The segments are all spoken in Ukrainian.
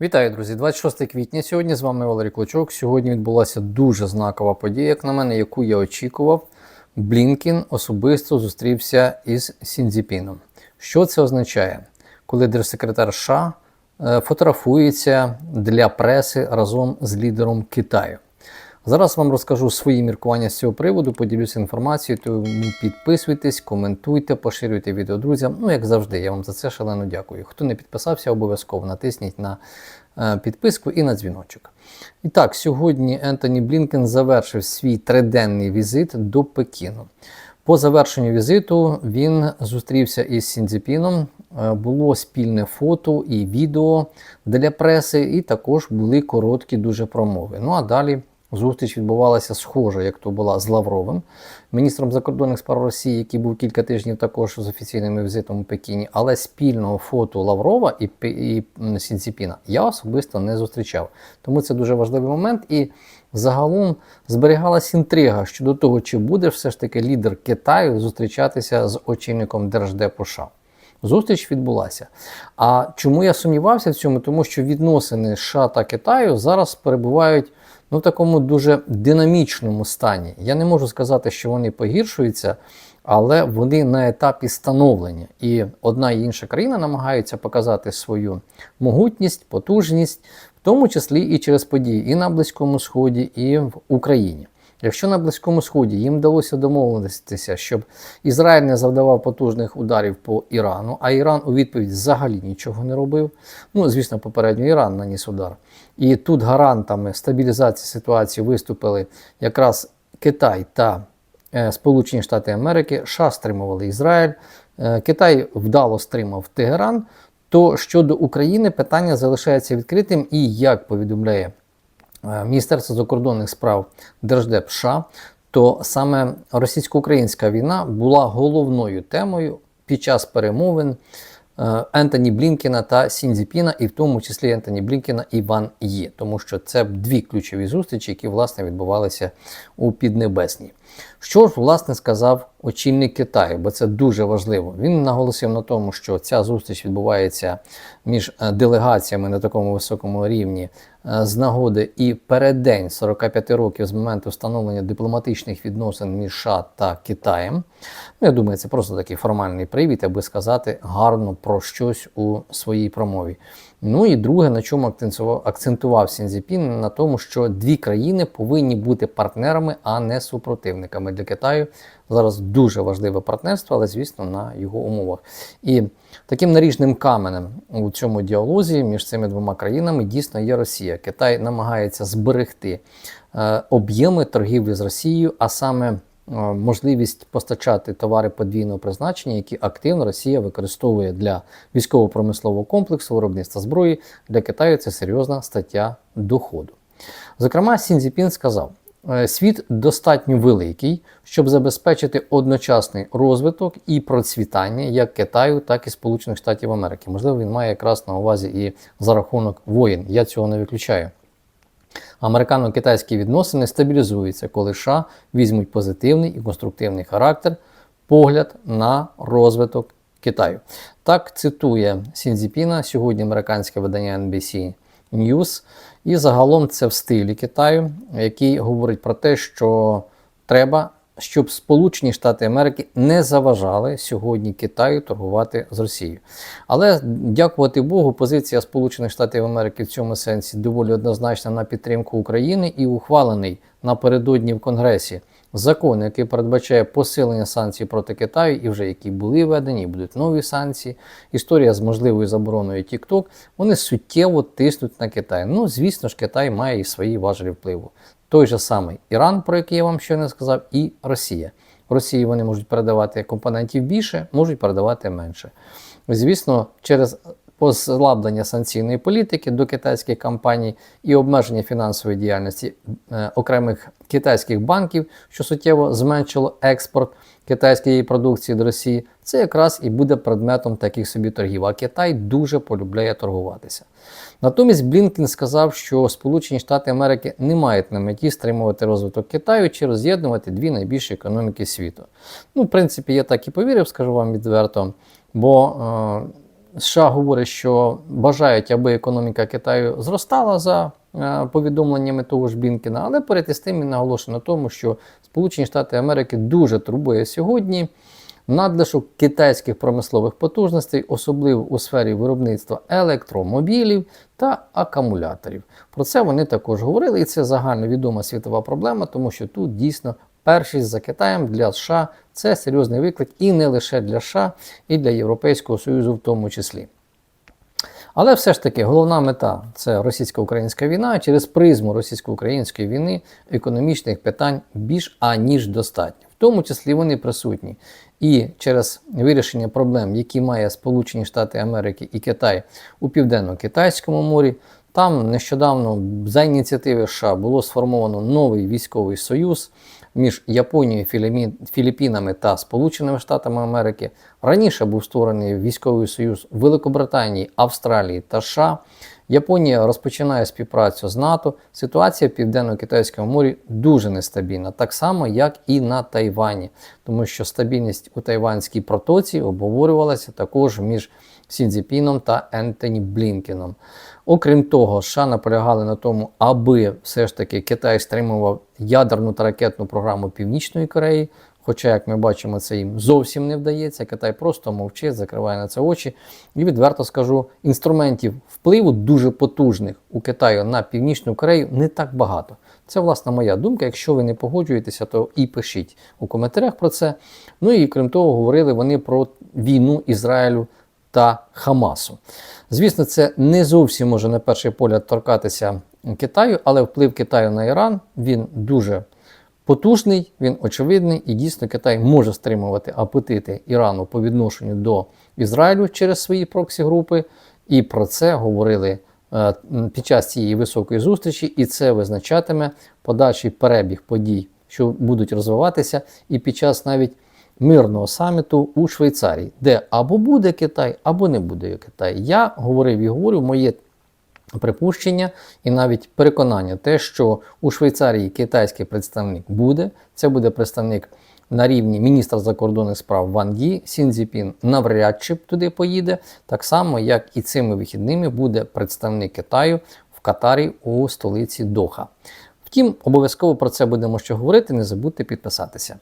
Вітаю, друзі! 26 квітня. Сьогодні з вами Валерій Клочок. Сьогодні відбулася дуже знакова подія, як на мене, яку я очікував. Блінкін особисто зустрівся із Сіндзіпіном. Що це означає? Коли держсекретар США е, фотографується для преси разом з лідером Китаю. Зараз вам розкажу свої міркування з цього приводу, поділюся інформацією, тому підписуйтесь, коментуйте, поширюйте відео друзям. Ну, як завжди, я вам за це шалено дякую. Хто не підписався, обов'язково натисніть на е, підписку і на дзвіночок. І так, сьогодні Ентоні Блінкен завершив свій триденний візит до Пекіну. По завершенню візиту він зустрівся із Сіндзіпіном. Е, Було спільне фото і відео для преси, і також були короткі дуже промови. Ну а далі Зустріч відбувалася схоже, як то була з Лавровим, міністром закордонних справ Росії, який був кілька тижнів також з офіційним візитом у Пекіні, але спільного фото Лаврова і, і Сінціпіна я особисто не зустрічав. Тому це дуже важливий момент. І загалом зберігалася інтрига щодо того, чи буде все ж таки лідер Китаю зустрічатися з очільником Держдепу США. Зустріч відбулася. А чому я сумнівався в цьому? Тому що відносини США та Китаю зараз перебувають ну, в такому дуже динамічному стані. Я не можу сказати, що вони погіршуються, але вони на етапі становлення. І одна і інша країна намагаються показати свою могутність, потужність, в тому числі і через події і на Близькому Сході, і в Україні. Якщо на Близькому Сході їм вдалося домовитися, щоб Ізраїль не завдавав потужних ударів по Ірану, а Іран у відповідь взагалі нічого не робив. Ну, звісно, попередньо Іран наніс удар. І тут гарантами стабілізації ситуації виступили якраз Китай та е, Сполучені Штати Америки, США стримували Ізраїль, е, Китай вдало стримав Тегеран. То щодо України питання залишається відкритим, і як повідомляє Міністерства закордонних справ Держдеп США, то саме російсько-українська війна була головною темою під час перемовин е, Ентоні Блінкена та Сіндзіпіна, і в тому числі Ентоні Блінкена і Ван Є, тому що це дві ключові зустрічі, які власне відбувалися у Піднебесній. Що ж, власне, сказав очільник Китаю, бо це дуже важливо. Він наголосив на тому, що ця зустріч відбувається між е, делегаціями на такому високому рівні е, з нагоди і переддень 45 років з моменту встановлення дипломатичних відносин між США та Китаєм. Ну, Я думаю, це просто такий формальний привід, аби сказати гарно про щось у своїй промові. Ну і друге, на чому акцентував Сінзіпін, на тому, що дві країни повинні бути партнерами, а не супротивниками для Китаю. Зараз дуже важливе партнерство, але звісно на його умовах. І таким наріжним каменем у цьому діалозі між цими двома країнами дійсно є Росія. Китай намагається зберегти е, об'єми торгівлі з Росією, а саме Е, можливість постачати товари подвійного призначення, які активно Росія використовує для військово-промислового комплексу, виробництва зброї. Для Китаю це серйозна стаття доходу. Зокрема, Сінзіпін сказав. «Е, світ достатньо великий, щоб забезпечити одночасний розвиток і процвітання як Китаю, так і Сполучених Штатів Америки. Можливо, він має якраз на увазі і за рахунок воїн. Я цього не виключаю. Американо-китайські відносини стабілізуються, коли США візьмуть позитивний і конструктивний характер, погляд на розвиток Китаю. Так цитує Сінзіпіна сьогодні американське видання NBC News. І загалом це в стилі Китаю, який говорить про те, що треба щоб Сполучені Штати Америки не заважали сьогодні Китаю торгувати з Росією. Але дякувати Богу, позиція Сполучених Штатів Америки в цьому сенсі доволі однозначна на підтримку України і ухвалений напередодні в Конгресі закон, який передбачає посилення санкцій проти Китаю, і вже які були введені, і будуть нові санкції. Історія з можливою забороною TikTok, вони суттєво тиснуть на Китай. Ну, звісно ж, Китай має і свої важелі впливу той же самий Іран, про який я вам щойно сказав, і Росія. В Росії вони можуть передавати компонентів більше, можуть передавати менше. Звісно, через послаблення санкційної політики до китайських компаній і обмеження фінансової діяльності е, окремих китайських банків, що суттєво зменшило експорт китайської продукції до Росії, це якраз і буде предметом таких собі торгів. А Китай дуже полюбляє торгуватися. Натомість Блінкін сказав, що Сполучені Штати Америки не мають на меті стримувати розвиток Китаю чи роз'єднувати дві найбільші економіки світу. Ну, в принципі, я так і повірив, скажу вам відверто, бо. США говорять, що бажають, аби економіка Китаю зростала за е, повідомленнями того ж Блінкена, але перед із тим він наголошує на тому, що Сполучені Штати Америки дуже турбує сьогодні надлишок китайських промислових потужностей, особливо у сфері виробництва електромобілів та акумуляторів. Про це вони також говорили, і це загальновідома світова проблема, тому що тут дійсно першість за Китаєм для США це серйозний виклик і не лише для США, і для Європейського Союзу в тому числі. Але все ж таки головна мета це російсько-українська війна. Через призму російсько-української війни економічних питань більш аніж достатньо. В тому числі вони присутні і через вирішення проблем, які має Сполучені Штати Америки і Китай у Південно-Китайському морі. Там нещодавно за ініціативи США було сформовано новий військовий союз між Японією, Філіппінами та Сполученими Штатами Америки. Раніше був створений військовий союз Великобританії, Австралії та США. Японія розпочинає співпрацю з НАТО. Ситуація в Південно-Китайському морі дуже нестабільна, так само як і на Тайвані, тому що стабільність у Тайванській протоці обговорювалася також між Сінзіпіном та Ентоні Блінкеном. Окрім того, США наполягали на тому, аби все ж таки Китай стримував ядерну та ракетну програму Північної Кореї. Хоча, як ми бачимо, це їм зовсім не вдається. Китай просто мовчить, закриває на це очі. І відверто скажу, інструментів впливу дуже потужних у Китаю на Північну Корею не так багато. Це власна моя думка. Якщо ви не погоджуєтеся, то і пишіть у коментарях про це. Ну і крім того, говорили вони про війну Ізраїлю та Хамасу. Звісно, це не зовсім може на перший погляд торкатися Китаю, але вплив Китаю на Іран він дуже потужний, він очевидний, і дійсно Китай може стримувати апетити Ірану по відношенню до Ізраїлю через свої проксі-групи. І про це говорили е, під час цієї високої зустрічі, і це визначатиме подальший перебіг подій, що будуть розвиватися, і під час навіть мирного саміту у Швейцарії, де або буде Китай, або не буде Китай. Я говорив і говорю, моє припущення і навіть переконання, те, що у Швейцарії китайський представник буде, це буде представник на рівні міністра закордонних справ Ван Ї, Сінзіпін навряд чи туди поїде, так само, як і цими вихідними буде представник Китаю в Катарі у столиці Доха. Втім, обов'язково про це будемо ще говорити, не забудьте підписатися.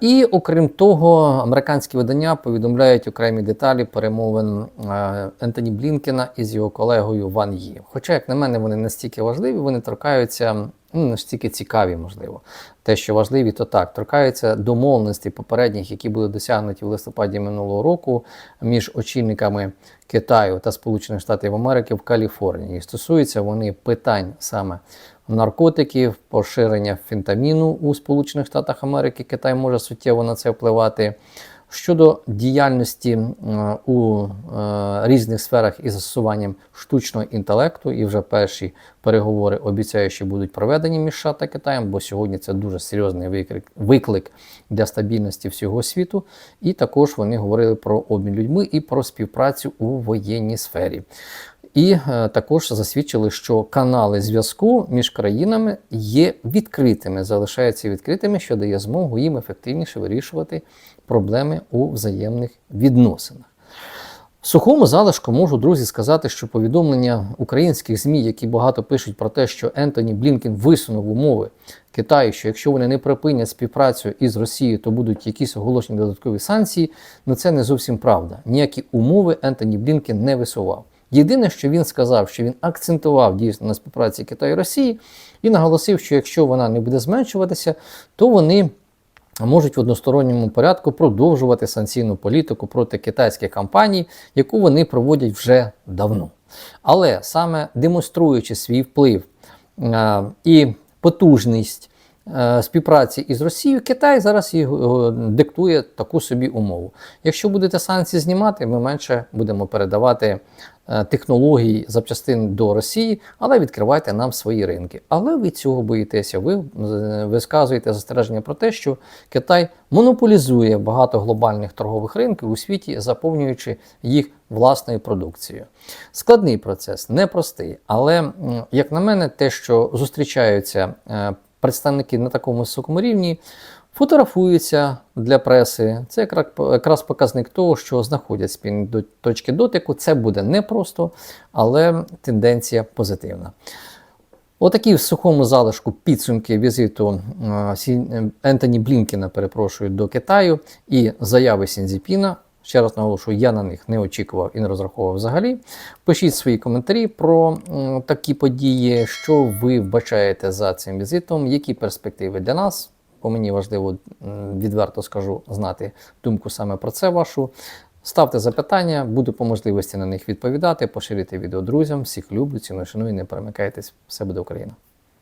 І окрім того, американські видання повідомляють окремі деталі перемовин е, Ентоні Блінкена із його колегою Ван Ї. Хоча, як на мене, вони настільки важливі, вони торкаються, ну настільки цікаві, можливо. Те, що важливі, то так, торкаються домовленостей попередніх, які були досягнуті в листопаді минулого року між очільниками Китаю та Сполучених Штатів Америки в Каліфорнії. Стосуються вони питань саме наркотиків, поширення фентаміну у Сполучених Штатах Америки. Китай може суттєво на це впливати. Щодо діяльності у е, різних сферах із застосуванням штучного інтелекту, і вже перші переговори обіцяю, що будуть проведені між США та Китаєм, бо сьогодні це дуже серйозний виклик, виклик для стабільності всього світу. І також вони говорили про обмін людьми і про співпрацю у воєнній сфері. І е, також засвідчили, що канали зв'язку між країнами є відкритими, залишаються відкритими, що дає змогу їм ефективніше вирішувати проблеми у взаємних відносинах. Сухому залишку можу, друзі, сказати, що повідомлення українських ЗМІ, які багато пишуть про те, що Ентоні Блінкен висунув умови Китаю, що якщо вони не припинять співпрацю із Росією, то будуть якісь оголошені додаткові санкції, ну це не зовсім правда. Ніякі умови Ентоні Блінкен не висував. Єдине, що він сказав, що він акцентував дійсно на співпраці Китаю і Росії і наголосив, що якщо вона не буде зменшуватися, то вони можуть в односторонньому порядку продовжувати санкційну політику проти китайських компаній, яку вони проводять вже давно. Але саме демонструючи свій вплив е, і потужність співпраці із Росією, Китай зараз і е, диктує таку собі умову. Якщо будете санкції знімати, ми менше будемо передавати е, технології запчастин до Росії, але відкривайте нам свої ринки. Але ви цього боїтеся. Ви е, висказуєте застереження про те, що Китай монополізує багато глобальних торгових ринків у світі, заповнюючи їх власною продукцією. Складний процес, непростий, але, як на мене, те, що зустрічаються е, представники на такому високому рівні, фотографуються для преси. Це якраз, показник того, що знаходять спільні точки дотику. Це буде непросто, але тенденція позитивна. Отакі в сухому залишку підсумки візиту Ентоні Блінкена, перепрошую, до Китаю і заяви Сінзіпіна. Ще раз наголошую, я на них не очікував і не розраховував взагалі. Пишіть свої коментарі про такі події, що ви вбачаєте за цим візитом, які перспективи для нас. Бо мені важливо, відверто скажу, знати думку саме про це вашу. Ставте запитання, буду по можливості на них відповідати, поширюйте відео друзям. Всіх люблю, ціную, шаную, не перемикайтесь. Все буде Україна.